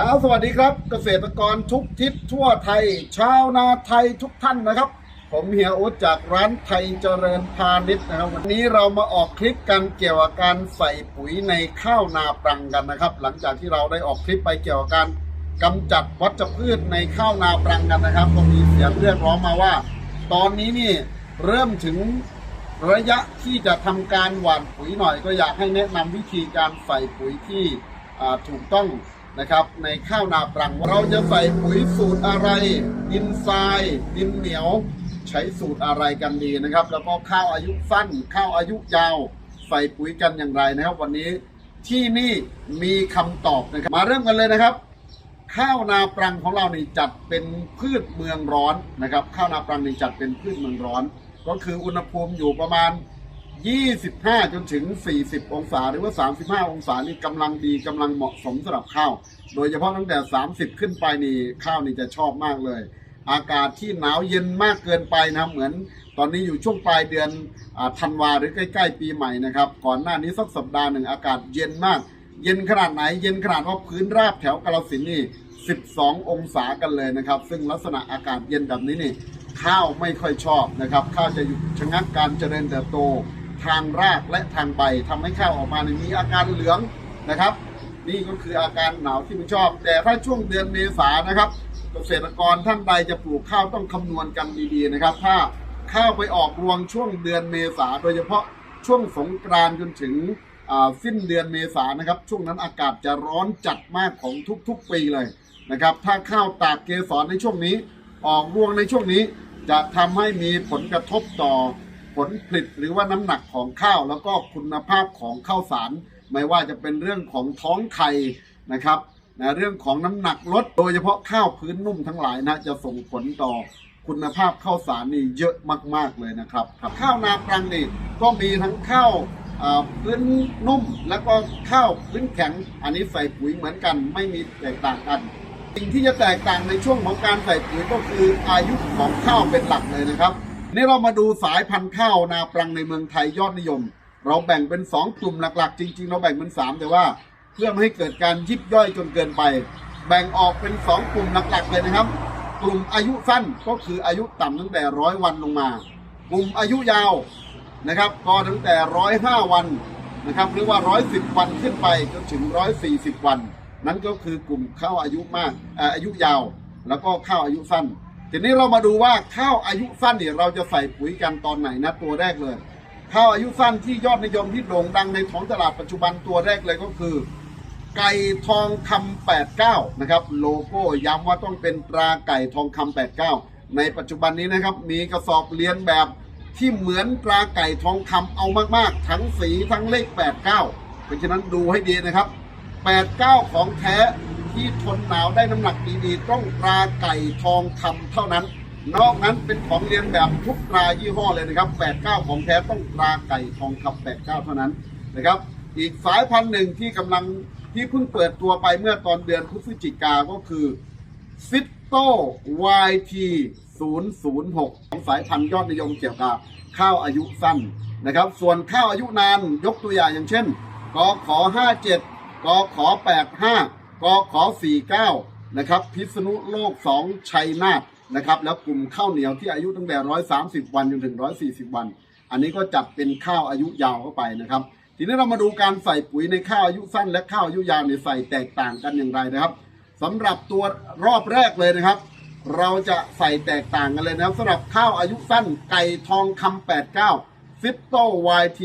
ครับสวัสดีครับเกษตรกรทุกทิศทั่วไทย ชาวนาไทยทุกท่านนะครับ ผมเฮียอุดจากร้านไทยเจริญพาณิชย์นะครับ วันนี้เรามาออกคลิปกันเกี่ยวกับการใส่ปุ๋ยในข้าวนาปรังกันนะครับ หลังจากที่เราได้ออกคลิปไปเกี่ยวกับการกำจัดวัชพืชในข้าวนาปรังกันนะครับก็มีเสียงเรียกร้องมาว่า ตอนนี้นี่เริ่มถึงระยะที่จะทำการหว่านปุ๋ยหน่อย ก็อยากให้แนะนำวิธีการใส่ปุ๋ยที่ถูกต้อง นะครับ ในข้าวนาปรัง เราจะใส่ปุ๋ยสูตรอะไร ดินทราย ดินเหนียว ใช้สูตรอะไรกันดีนะครับ แล้วก็ข้าวอายุสั้น ข้าวอายุยาว ใส่ปุ๋ยกันอย่างไรนะครับ วันนี้ที่นี่มีคำตอบนะครับ มาเริ่มกันเลยนะครับ ข้าวนาปรังของเรานี่จัดเป็นพืชเมืองร้อนนะครับ ข้าวนาปรังนี่จัดเป็นพืชเมืองร้อน ก็คืออุณหภูมิอยู่ประมาณ 25 จนถึง 40 องศา หรือว่า 35 องศานี่กำลังดีกำลังเหมาะสมสำหรับข้าว โดยเฉพาะตั้งแต่ 30 ขึ้นไปนี่ข้าวนี่จะชอบมากเลย อากาศที่หนาวเย็นมากเกินไปนะเหมือน ตอนนี้อยู่ช่วงปลายเดือนธันวาหรือใกล้ ๆ ปีใหม่นะครับ ก่อนหน้านี้สักสัปดาห์หนึ่งอากาศเย็นมาก เย็นขนาดไหน เย็นขนาดว่าพื้นราบแถวกาลสินนี่ 12 องศากันเลยนะครับ ซึ่งลักษณะอากาศเย็นแบบนี้นี่ข้าวไม่ค่อยชอบนะครับ ข้าวจะหยุดชะงักการเจริญเติบโต ทางรากและทางใบทำให้ข้าวออกมาเนี่ยมีอาการเหลืองนะครับ นี่ก็คืออาการหนาวที่ไม่ชอบ แต่ถ้าช่วงเดือนเมษานะครับเกษตรกรท่านใดจะปลูกข้าวต้องคำนวณกันดีๆนะครับ ถ้าข้าวไปออกรวงช่วงเดือนเมษาโดยเฉพาะช่วงสงกรานต์จนถึงสิ้นเดือนเมษานะครับ ช่วงนั้นอากาศจะร้อนจัดมากของทุกๆปีเลยนะครับ ถ้าข้าวตากเกสรในช่วงนี้ ออกรวงในช่วงนี้จะทำให้มีผลกระทบต่อ ผลผลิตหรือว่าน้ำหนักของข้าว แล้วก็คุณภาพของข้าวสาร ไม่ว่าจะเป็นเรื่องของท้องไข่นะครับนะเรื่องของน้ำหนักลดโดยเฉพาะข้าวพื้นนุ่มทั้งหลายนะจะส่งผลต่อคุณภาพข้าวสารนี่เยอะมาก ๆเลยนะครับครับข้าวนาปรังนี่ก็มีทั้งข้าวอ่าพื้นนุ่มแล้วก็ข้าวพื้นแข็ง อันนี้ใส่ปุ๋ยเหมือนกันไม่มีแตกต่างกัน สิ่งที่จะแตกต่างในช่วงของการใส่ปุ๋ยก็คืออายุของข้าวเป็นหลักเลยนะครับ นี่เรามาดูสายพันธุ์ข้าวนาปรังในเมืองไทยยอดนิยม เราแบ่งเป็น 2 กลุ่มหลักๆ จริง ๆ เราแบ่งเป็น 3 แต่ว่าเพื่อไม่ให้เกิดการยิบย่อยจนเกินไป แบ่งออกเป็น 2 กลุ่มหลักๆเลยนะครับ กลุ่มอายุสั้นก็คืออายุต่ำตั้งแต่ร้อยวันลงมา กลุ่มอายุยาวนะครับก็ตั้งแต่ร้อยห้าวันนะครับหรือว่าร้อยสิบวันขึ้นไปจนถึงร้อยสี่สิบวัน นั่นก็คือกลุ่มข้าวอายุมากอายุยาว แล้วก็ข้าวอายุสั้น ทีนี้เรามาดูว่าข้าวอายุสั้นเนี่ยเราจะใส่ปุ๋ยกันตอนไหนนะตัวแรกเลย ข้าวอายุสั้นที่ยอดนิยมที่โด่งดังในท้องตลาดปัจจุบันตัวแรกเลยก็คือ ไก่ทองคำ89 นะครับ โลโก้ย้ำว่าต้องเป็นตราไก่ทองคำ89 ในปัจจุบันนี้นะครับ มีกระสอบเรียนแบบที่เหมือนตราไก่ทองคำเอามากๆ ทั้งสีทั้งเลข 89 เพราะฉะนั้นดูให้ดีนะครับ 89 ของแท้ ที่ทนหนาวได้น้ำหนักดีๆ ต้องตราไก่ทองคำเท่านั้น นอกนั้นเป็นของเรียนแบบทุกตรายี่ห้อเลยนะครับ 89 ของแท้ต้องตราไก่ทองคำ89 เท่านั้นนะครับ อีกสายพันธุ์หนึ่งที่กำลังที่เพิ่งเปิดตัวไปเมื่อตอนเดือนพฤศจิกาก็คือฟิตโต้ YT 006ของสายพันธุ์ยอดนิยมเกี่ยวกับข้าวอายุสั้นนะครับ ส่วนข้าวอายุนานยกตัวอย่างอย่างเช่นกขอ57กขอ85 กขอ49นะครับพิษณุโลก 2 ชัยนาทนะครับแล้วกลุ่มข้าวเหนียวที่อายุตั้งแต่ 130 วันจนถึง 140 วัน อันนี้ก็จัดเป็นข้าวอายุยาวเข้าไปนะครับ ทีนี้เรามาดูการใส่ปุ๋ยในข้าวอายุสั้นและข้าวอายุยาวเนี่ยใส่แตกต่างกันอย่างไรนะครับสำหรับตัวรอบแรกเลยนะครับ เราจะใส่แตกต่างกันเลยนะครับสำหรับข้าวอายุสั้นไก่ทองคำ89 f i t o YT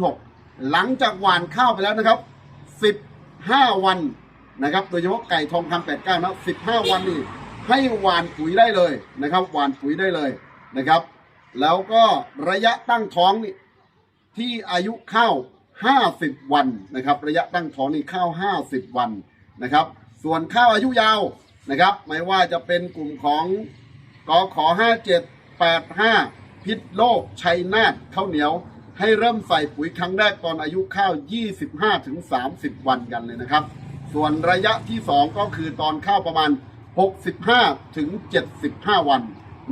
006 หลังจากหว่านข้าวไปแล้วนะครับ 15 วัน นะครับ โดยเฉพาะไก่ทองคำ89นะ15วันนี่ให้หวานปุ๋ยได้เลยนะครับหว่านปุ๋ยได้เลยนะครับ แล้วก็ระยะตั้งท้องนี่ที่อายุข้าว50วันนะครับ ระยะตั้งท้องนี่ข้าว50วันนะครับ ส่วนข้าวอายุยาวนะครับ ไม่ว่าจะเป็นกลุ่มของกขอ57 85พิษโลกชัยนาทข้าวเหนียวให้เริ่มใส่ปุ๋ยครั้งแรกตอนอายุข้าว 25ถึง30 วันกันเลยนะครับ ส่วนระยะที่ 2 ก็คือตอนข้าวประมาณ 65ถึง75 วัน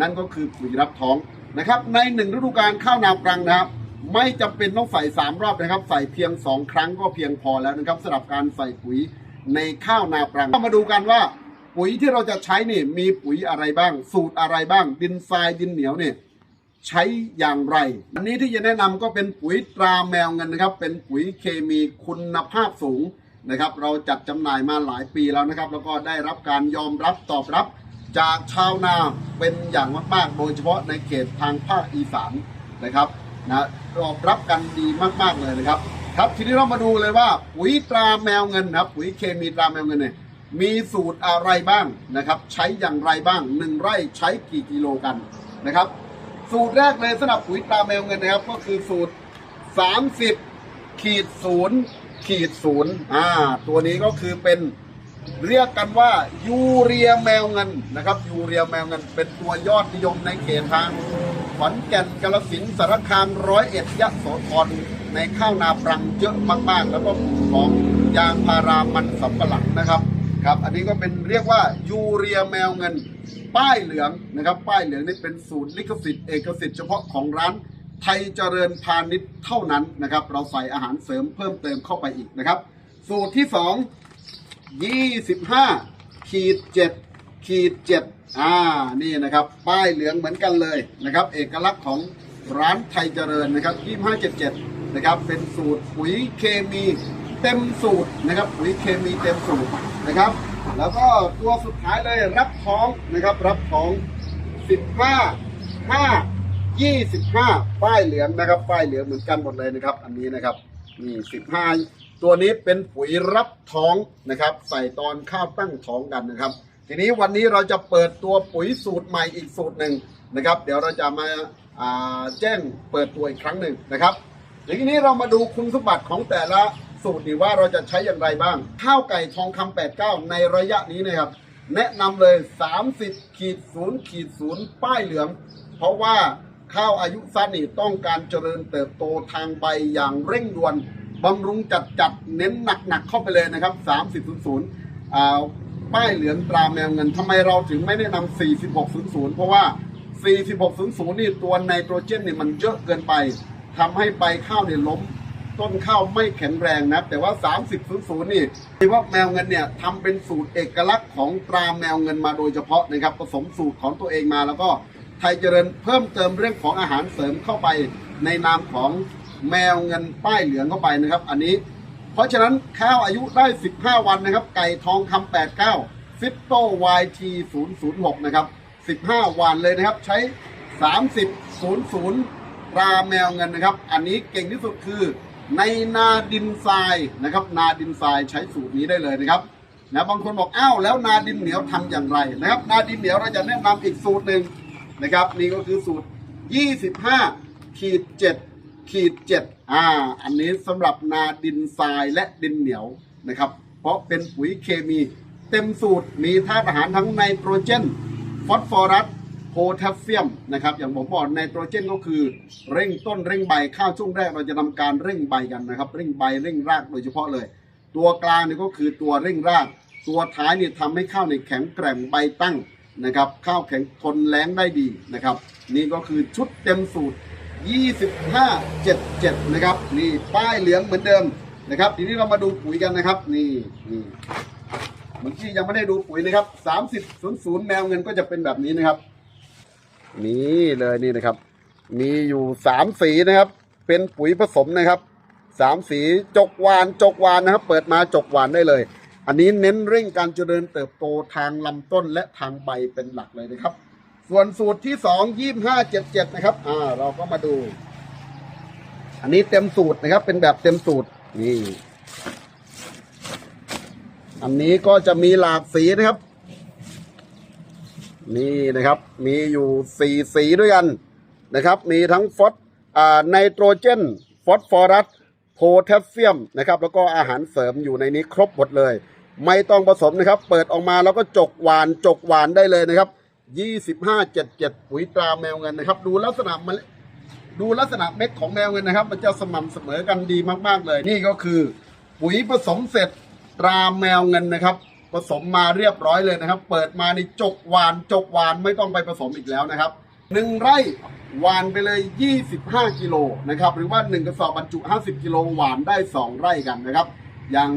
นั่นก็คือปุ๋ยรับท้องนะครับ ในหนึ่งฤดูกาลข้าวนาปรังนะครับ ไม่จำเป็นต้องใส่ 3 รอบนะครับ ใส่เพียง 2 ครั้งก็เพียงพอแล้วนะครับสำหรับการใส่ปุ๋ยในข้าวนาปรังมาดูกันว่าปุ๋ยที่เราจะใช้นี่มีปุ๋ยอะไรบ้าง สูตรอะไรบ้าง ดินทรายดินเหนียวเนี่ยใช้อย่างไร อันนี้ที่จะแนะนำก็เป็นปุ๋ยตราแมวเงินนะครับ เป็นปุ๋ยเคมีคุณภาพสูง นะครับ เราจัดจำหน่ายมาหลายปีแล้วนะครับ แล้วก็ได้รับการยอมรับตอบรับจากชาวนาเป็นอย่างมากๆ โดยเฉพาะในเขตทางภาคอีสานนะครับนะตอบรับกันดีมากๆเลยนะครับ ครับทีนี้เรามาดูเลยว่าปุ๋ยตราแมวเงินนะครับปุ๋ยเคมีตราแมวเงินเนี่ยมีสูตรอะไรบ้างนะครับ ใช้อย่างไรบ้างหนึ่งไร่ใช้กี่กิโลกันนะครับ สูตรแรกเลยสำหรับปุ๋ยตราแมวเงินนะครับ ก็คือสูตร 30ขีดศูนย์ ขีดศูนย์อ่าตัวนี้ก็คือเป็นเรียกกันว่ายูเรียแมวเงินนะครับยูเรียแมวเงิน เป็นตัวยอดนิยมในเขตทางขอนแก่นกาฬสินสารคามร้อยเอ็ดยะโสธรในข้าวนาปรังเยอะมากๆ แล้วก็ของยางพารามันสำปะหลังนะครับครับ อันนี้ก็เป็นเรียกว่ายูเรียแมวเงิน ป้ายเหลืองนะครับ ป้ายเหลืองนี่เป็นสูตรลิขสิทธิ์เอกสิทธิ์เฉพาะของร้าน ไทยเจริญพาณิชย์เท่านั้นนะครับ เราใส่อาหารเสริมเพิ่มเติมเข้าไปอีกนะครับ สูตรที่สอง25ขีด7ขีด7อ่านี่นะครับ ป้ายเหลืองเหมือนกันเลยนะครับ เอกลักษณ์ของร้านไทยเจริญนะครับ2577นะครับ เป็นสูตรปุ๋ยเคมีเต็มสูตรนะครับ ปุ๋ยเคมีเต็มสูตรนะครับ แล้วก็ตัวสุดท้ายเลยรับท้องนะครับ รับท้อง 15 5 25 ป้ายเหลืองนะครับป้ายเหลืองเหมือนกันหมดเลยนะครับ อันนี้นะครับนี่15 ตัวนี้เป็นปุ๋ยรับท้องนะครับ ใส่ตอนข้าวตั้งท้องกันนะครับ ทีนี้วันนี้เราจะเปิดตัวปุ๋ยสูตรใหม่อีกสูตรหนึ่งนะครับ เดี๋ยวเราจะมาาแจ้งเปิดตัวอีกครั้งหนึ่งนะครับทีนี้เรามาดูคุณสมบัติของแต่ละสูตรดีว่าเราจะใช้อย่างไรบ้าง ข้าวไก่ทองคำ89 ในระยะนี้นะครับ แนะนำเลย 30ขีดศูนย์ขีดศูนย์ป้ายเหลือง เพราะว่า ข้าวอายุสั้นนี่ต้องการเจริญเติบโตทางใบอย่างเร่งด่วนบำรุงจัดจัดเน้นหนักๆเข้าไปเลยนะครับ 30 00อ่าป้ายเหลืองตราแมวเงินทำไมเราถึงไม่แนะนำ4600 เพราะว่า 4600 นี่ตัวไนโตรเจนนี่มันเยอะเกินไปทำให้ใบข้าวเนี่ยล้มต้นข้าวไม่แข็งแรงนะแต่ว่า 30 00 นี่ที่ว่าแมวเงินเนี่ยทำเป็นสูตรเอกลักษณ์ของตราแมวเงินมาโดยเฉพาะนะครับผสมสูตรของตัวเองมาแล้วก็ ไทยเจริญเพิ่มเติมเรื่องของอาหารเสริมเข้าไปในนามของแมวเงินป้ายเหลืองเข้าไปนะครับ อันนี้ เพราะฉะนั้นข้าวอายุได้ 15 วันนะครับ ไก่ทองคำ89ฟิตโต YT 006นะครับ15 วันเลยนะครับ ใช้ 30 00ราแมวเงินนะครับ อันนี้เก่งที่สุดคือในนาดินทรายนะครับ นาดินทรายใช้สูตรนี้ได้เลยนะครับนะบางคนบอกอ้าวแล้วนาดินเหนียวทำอย่างไรนะครับ นาดินเหนียวเราจะแนะนำอีกสูตรหนึ่ง นะครับ นี่ก็คือสูตร 25ขีด7ขีด7อ่า อันนี้สำหรับนาดินทรายและดินเหนียวนะครับ เพราะเป็นปุ๋ยเคมี เต็มสูตรมีธาตุอาหารทั้งไนโตรเจน ฟอสฟอรัสโพแทสเซียมนะครับ อย่างผมบอกไนโตรเจนก็คือเร่งต้นเร่งใบข้าวช่วงแรกเราจะทำการเร่งใบกันนะครับ เร่งใบเร่งรากโดยเฉพาะเลย ตัวกลางนี่ก็คือตัวเร่งราก ตัวท้ายเนี่ยทำให้ข้าวในแข็งแกร่งใบตั้ง นะครับข้าวแข็งทนแรงได้ดีนะครับ นี่ก็คือชุดเต็มสูตร 25 77 นะครับ นี่ป้ายเหลืองเหมือนเดิมนะครับ ทีนี้เรามาดูปุ๋ยกันนะครับ นี่นี่เมื่อกี้ยังไม่ได้ดูปุ๋ยนะครับ 30 00 แมวเงินก็จะเป็นแบบนี้นะครับ นี่เลยนี่นะครับ มีอยู่สามสีนะครับ เป็นปุ๋ยผสมนะครับสามสีจกวานจกวานนะครับ เปิดมาจกวานได้เลย อันนี้เน้นเร่งการเจริญเติบโตทางลำต้นและทางใบเป็นหลักเลยนะครับ ส่วนสูตรที่สองยี่ห้าเจ็ดเจ็ดนะครับ อ่า เราก็มาดู อันนี้เต็มสูตรนะครับ เป็นแบบเต็มสูตรนี่ อันนี้ก็จะมีหลากสีนะครับ นี่นะครับ มีอยู่สี่สีด้วยกันนะครับ มีทั้งฟอสอ่าไนโตรเจน ฟอสฟอรัสโพแทสเซียมนะครับ แล้วก็อาหารเสริมอยู่ในนี้ครบหมดเลย ไม่ต้องผสมนะครับ เปิดออกมาแล้วก็จกหวานจกหวานได้เลยนะครับยี่สิบห้าเจ็ดเจ็ดปุ๋ยตราแมวเงินนะครับ ดูลักษณะมันดูลักษณะเม็ดของแมวเงินนะครับ มันจะสม่ำเสมอกันดีมากๆเลย นี่ก็คือ ปุ๋ยผสมเสร็จตราแมวเงินนะครับ ผสมมาเรียบร้อยเลยนะครับ เปิดมาในจกหวานจกหวานไม่ต้องไปผสมอีกแล้วนะครับหนึ่งไร่หวานไปเลย 25 กิโลนะครับ หรือว่า 1 กระสอบบรรจุ 50 กิโลหวานได้ 2 ไร่กันนะครับ อย่าง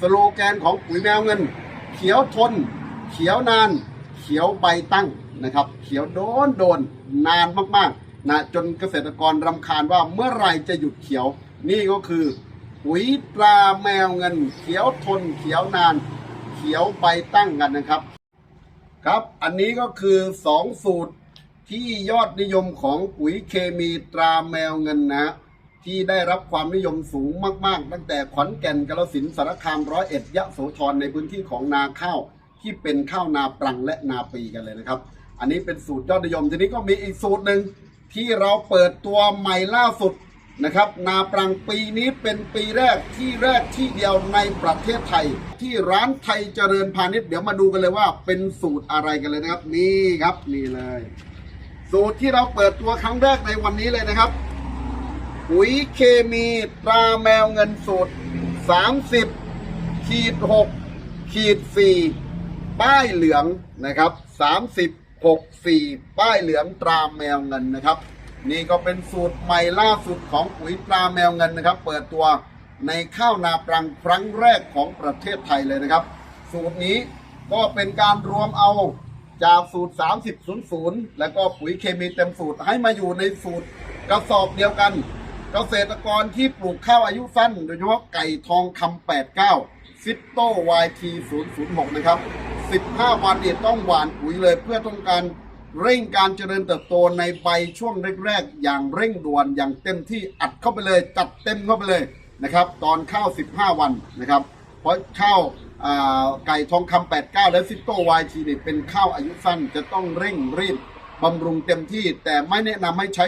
สโลแกนของปุ๋ยแมวเงิน เขียวทน เขียวนาน เขียวใบตั้งนะครับ เขียวโดนโดนนานมากๆนะจนเกษตรกรรำคาญว่าเมื่อไรจะหยุดเขียว นี่ก็คือปุ๋ยตราแมวเงิน เขียวทน เขียวนาน เขียวใบตั้งกันนะครับ ครับอันนี้ก็คือสองสูตรที่ยอดนิยมของปุ๋ยเคมีตราแมวเงินนะ ที่ได้รับความนิยมสูงมากๆ ตั้งแต่ขอนแก่นกาฬสินสารคามร้อยเอ็ดยะโสธรในพื้นที่ของนาข้าวที่เป็นข้าวนาปรังและนาปีกันเลยนะครับ อันนี้เป็นสูตรยอดนิยมทีนี้ก็มีอีกสูตรหนึ่งที่เราเปิดตัวใหม่ล่าสุดนะครับ นาปรังปีนี้เป็นปีแรกที่แรกที่เดียวในประเทศไทย ที่ร้านไทยเจริญพาณิชย์เดี๋ยวมาดูกันเลยว่าเป็นสูตรอะไรกันเลยนะครับ นี่ครับนี่เลย สูตรที่เราเปิดตัวครั้งแรกในวันนี้เลยนะครับ ปุ๋ยเคมีตราแมวเงินสูตร 30 ขีด 6 ขีด 4 ป้ายเหลืองนะครับ 30 6 4 ป้ายเหลืองตราแมวเงินนะครับ นี่ก็เป็นสูตรใหม่ล่าสุดของปุ๋ยตราแมวเงินนะครับ เปิดตัวในข้าวนาปรังครั้งแรกของประเทศไทยเลยนะครับ สูตรนี้ก็เป็นการรวมเอาจากสูตร 3000 แล้วก็ปุ๋ยเคมีเต็มสูตรให้มาอยู่ในสูตรกระสอบเดียวกัน เกษตรกรที่ปลูกข้าวอายุสั้น โดยเฉพาะไก่ทองคำ89ฟิตโต้ YT 006 นะครับ 15 วันเนี่ยต้องหว่านปุ๋ยเลย เพื่อต้องการเร่งการเจริญเติบโตในใบช่วงแรกๆ อย่างเร่งด่วนอย่างเต็มที่อัดเข้าไปเลย จัดเต็มเข้าไปเลยนะครับ ตอนข้าว 15 วันนะครับ เพราะข้าวไก่ทองคำ89 และฟิตโต้ YT เนี่ยเป็นข้าวอายุสั้นจะต้องเร่งรีบ บำรุงเต็มที่แต่ไม่แนะนำให้ใช้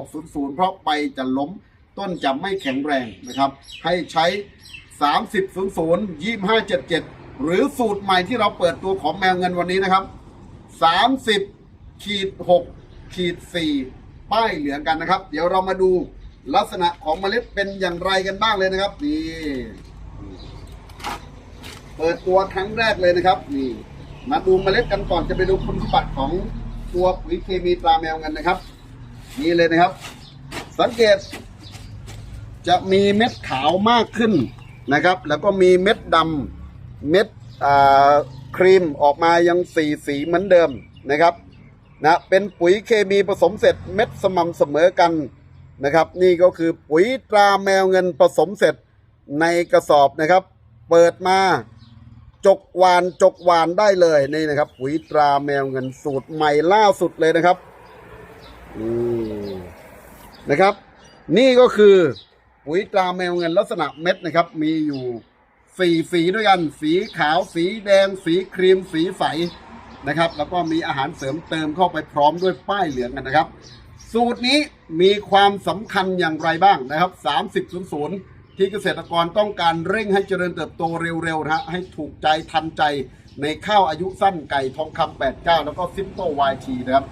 4600 เพราะใบจะล้มต้นจะไม่แข็งแรงนะครับ ให้ใช้ 3000 2577 หรือสูตรใหม่ที่เราเปิดตัวของแมวเงินวันนี้นะครับ 30ขีด6ขีด4ป้ายเหลืองกันนะครับ เดี๋ยวเรามาดูลักษณะของเมล็ดเป็นอย่างไรกันบ้างเลยนะครับนี่เปิดตัวครั้งแรกเลยนะครับ นี่ มาดูเมล็ดกันก่อนจะไปดูคุณสมบัติของ ตัวปุ๋ยเคมีตราแมวกันนะครับ นี่เลยนะครับ สังเกต จะมีเม็ดขาวมากขึ้นนะครับ แล้วก็มีเม็ดดำเม็ดครีมออกมายังสีสีเหมือนเดิมนะครับนะเป็นปุ๋ยเคมีผสมเสร็จเม็ดสม่ำเสมอกันนะครับ นี่ก็คือปุ๋ยตราแมวเงินผสมเสร็จในกระสอบนะครับ เปิดมา จกหวานจกหวานได้เลยนี่นะครับปุ๋ยตราแมวเงินสูตรใหม่ล่าสุดเลยนะครับนี่นะครับ นี่ก็คือปุ๋ยตราแมวเงินลักษณะเม็ดนะครับ มีอยู่สี่สีด้วยกัน สีขาวสีแดง สีครีม สีใสนะครับ แล้วก็มีอาหารเสริมเติมเข้าไปพร้อมด้วยป้ายเหลืองกันนะครับ สูตรนี้มีความสำคัญอย่างไรบ้างนะครับ 3000 ที่เกษตรกรต้องการเร่งให้เจริญเติบโตเร็วๆนะฮะให้ถูกใจทันใจในข้าวอายุสั้นไก่ทองคำ89 แล้วก็ซิปโตวายทีนะครับ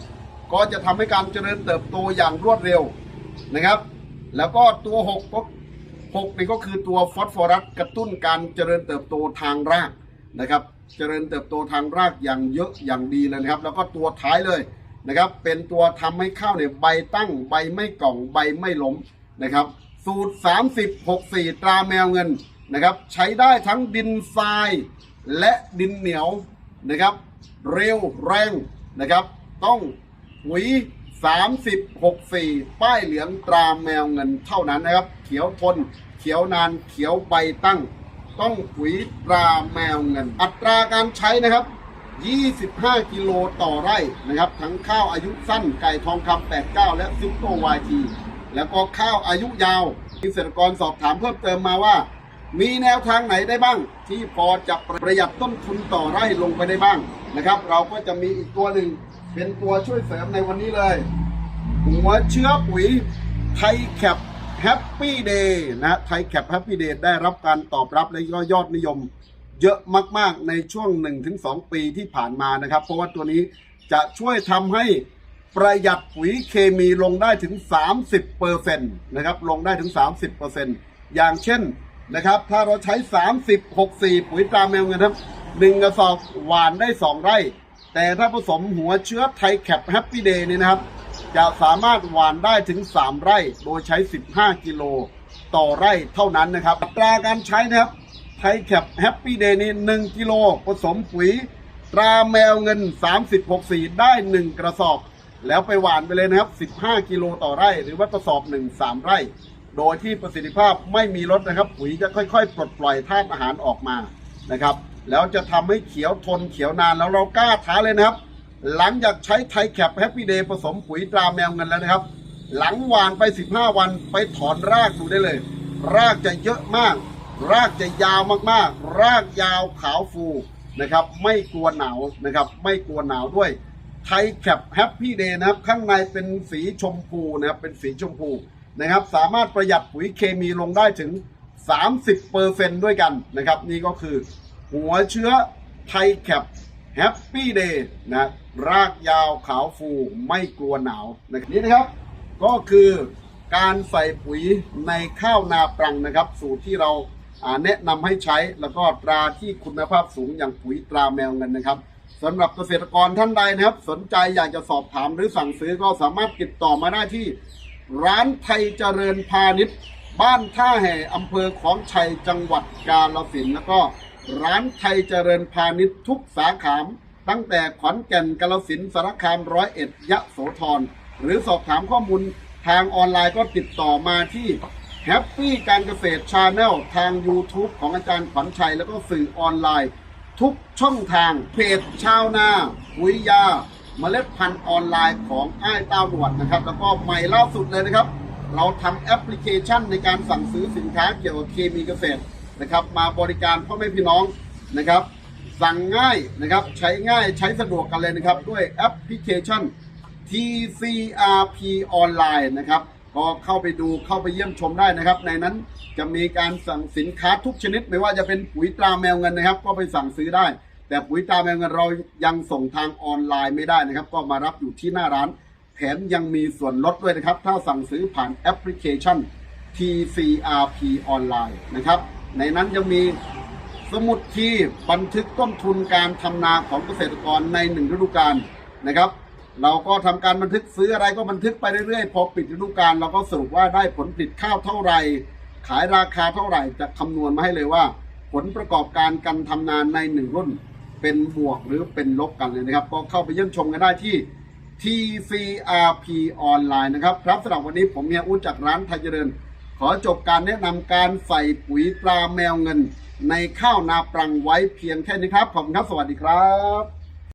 ก็จะทำให้การเจริญเติบโตอย่างรวดเร็วนะครับ แล้วก็ตัว 6 ก็6นี่ก็คือตัวฟอสฟอรัสกระตุ้นการเจริญเติบโตทางรากนะครับ เจริญเติบโตทางรากอย่างเยอะอย่างดีเลยนะครับ แล้วก็ตัวท้ายเลยนะครับ เป็นตัวทำให้ข้าวเนี่ยใบตั้งใบไม่กล่องใบไม่ล้มนะครับ สูตร 30 64 ตราแมวเงินนะครับ ใช้ได้ทั้งดินทรายและดินเหนียวนะครับ เร็วแรงนะครับ ต้องปุ๋ย30 64 ป้ายเหลืองตราแมวเงินเท่านั้นนะครับ เขียวทน เขียวนานเขียวใบตั้ง ต้องปุ๋ยตราแมวเงิน อัตราการใช้นะครับ 25 กิโลต่อไร่นะครับ ทั้งข้าวอายุสั้นไก่ทองคำ89 และซิปโตวายที แล้วก็ข้าวอายุยาวเกษตรกรสอบถามเพิ่มเติมมาว่า มีแนวทางไหนได้บ้าง ที่พอจะประหยัดต้นทุนต่อไร่ลงไปได้บ้างนะครับ เราก็จะมีอีกตัวหนึ่งเป็นตัวช่วยเสริมในวันนี้เลย หัวเชื้อปุ๋ยไทยแคปแฮปปี้เดย์นะไทยแคปแฮปปี้เดย์ได้รับการตอบรับและก็ยอดนิยม เยอะมาก ๆ ในช่วง 1-2 ปีที่ผ่านมานะครับ เพราะว่าตัวนี้จะช่วยทำให้ ประหยัดปุ๋ยเคมีลงได้ถึง 30%นะครับลงได้ถึง 30%อย่างเช่นนะครับ ถ้าเราใช้ 30 64 ปุ๋ยตราแมวเงินครับหนึ่งกระสอบหวานได้ 2 ไร่ แต่ถ้าผสมหัวเชื้อไทยแคปแฮปปี้เดย์นี่นะครับ จะสามารถหวานได้ถึง 3 ไร่ โดยใช้ 15 กิโลต่อไร่เท่านั้นนะครับอัตราการใช้นะครับไทยแคปแฮปปี้เดย์นี้1กิโลผสมปุ๋ยตราแมวเงิน 3064 ได้ 1 กระสอบ แล้วไปหวานไปเลยนะครับ 15 กิโลต่อไร่ หรือว่ากระสอบ1 3ไร่ โดยที่ประสิทธิภาพไม่มีลดนะครับ ปุ๋ยจะค่อยๆ ปลดปล่อยธาตุอาหารออกมานะครับ แล้วจะทำให้เขียวทนเขียวนานแล้วเรากล้าท้าเลยนะครับ หลังจากใช้ไทยแคปแฮปปี้เดย์ผสมปุ๋ยตราแมวเงินแล้วนะครับ หลังหวานไป 15 วันไปถอนรากดูได้เลย รากจะเยอะมาก รากจะยาวมากๆ รากยาวขาวฟูนะครับ ไม่กลัวหนาวนะครับ ไม่กลัวหนาวด้วย ไทยแคปแฮปปี้เดย์นะครับ ข้างในเป็นสีชมพูนะครับ เป็นสีชมพูนะครับ สามารถประหยัดปุ๋ยเคมีลงได้ถึง 30%ด้วยกันนะครับ นี่ก็คือ หัวเชื้อไทยแคปแฮปปี้เดย์นะรากยาวขาวฟูไม่กลัวหนาวนะครับนี่นะครับ ก็คือการใส่ปุ๋ยในข้าวนาปรังนะครับ สูตรที่เราอ่าแนะนำให้ใช้แล้วก็ตราที่คุณภาพสูงอย่างปุ๋ยตราแมวเงินนะครับ สำหรับเกษตรกรท่านใดนะครับ สนใจอยากจะสอบถามหรือสั่งซื้อก็สามารถติดต่อมาได้ที่ ร้านไทยเจริญพาณิชย์ บ้านท่าแห่อำเภอของชัยจังหวัดกาฬสินธุ์แล้วก็ร้านไทยเจริญพาณิชย์ทุกสาขาตั้งแต่ขอนแก่นกาฬสินธุ์สารคามร้อยเอ็ดยะโสธรหรือสอบถามข้อมูลทางออนไลน์ก็ติดต่อมาที่แฮปปี้การเกษตรชาแนลทาง YouTube ของอาจารย์ขวัญชัย แล้วก็สื่อออนไลน์ ทุกช่องทางเพจชาวนาปุ๋ยยาเมล็ดพันธุ์ออนไลน์ของไอ้เต้าหนวดนะครับ แล้วก็ใหม่ล่าสุดเลยนะครับ เราทำแอปพลิเคชันในการสั่งซื้อสินค้าเกี่ยวกับเคมีเกษตรนะครับ มาบริการพ่อแม่พี่น้องนะครับ สั่งง่ายนะครับ ใช้ง่ายใช้สะดวกกันเลยนะครับ ด้วยแอปพลิเคชัน TCRP ออนไลน์นะครับ ก็เข้าไปดูเข้าไปเยี่ยมชมได้นะครับ ในนั้นจะมีการสั่งสินค้าทุกชนิด ไม่ว่าจะเป็นปุ๋ยตราแมวเงินนะครับ ก็ไปสั่งซื้อได้ แต่ปุ๋ยตราแมวเงินเรายังส่งทางออนไลน์ไม่ได้นะครับ ก็มารับอยู่ที่หน้าร้าน แถมยังมีส่วนลดด้วยนะครับ ถ้าสั่งซื้อผ่านแอปพลิเคชัน TCRP ออนไลน์นะครับ ในนั้นยังมีสมุดที่บันทึกต้นทุนการทำนาของเกษตรกรในหนึ่งฤดูกาลนะครับ เราก็ทำการบันทึกซื้ออะไรก็บันทึกไปเรื่อยๆ พอปิดฤดูกาลเราก็สรุปว่าได้ผลผลิตข้าวเท่าไหร่ ขายราคาเท่าไหร่จะคำนวณมาให้เลยว่า ผลประกอบการการทำนาในหนึ่งรุ่น เป็นบวกหรือเป็นลบกันเลยนะครับ ก็เข้าไปเยี่ยมชมกันได้ที่ TCRP ออนไลน์นะครับ ครับสำหรับวันนี้ผมเฮียอุ้จากร้านไทยเจริญ ขอจบการแนะนำการใส่ปุ๋ยตราแมวเงิน ในข้าวนาปรังไว้เพียงแค่นี้ครับขอบคุณครับสวัสดีครับ